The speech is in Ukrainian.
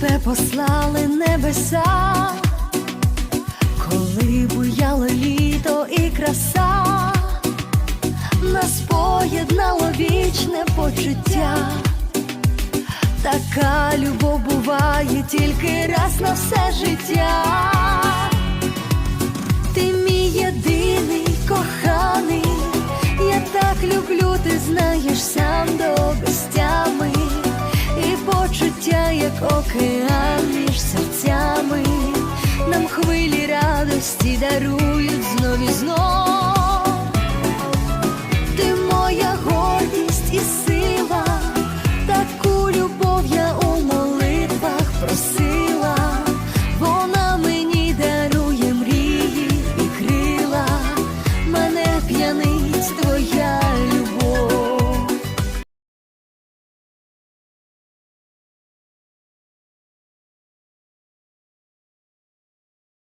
тебе послали небеса, коли буяло літо і краса, нас поєднало вічне почуття. Така любов буває тільки раз на все життя. Ти мій єдиний коханий, я так люблю, ти знаєш сам як океан між серцями, нам хвилі радості дарують знов і знов. Ти моя гордість і сила, таку любов я у молитвах просила.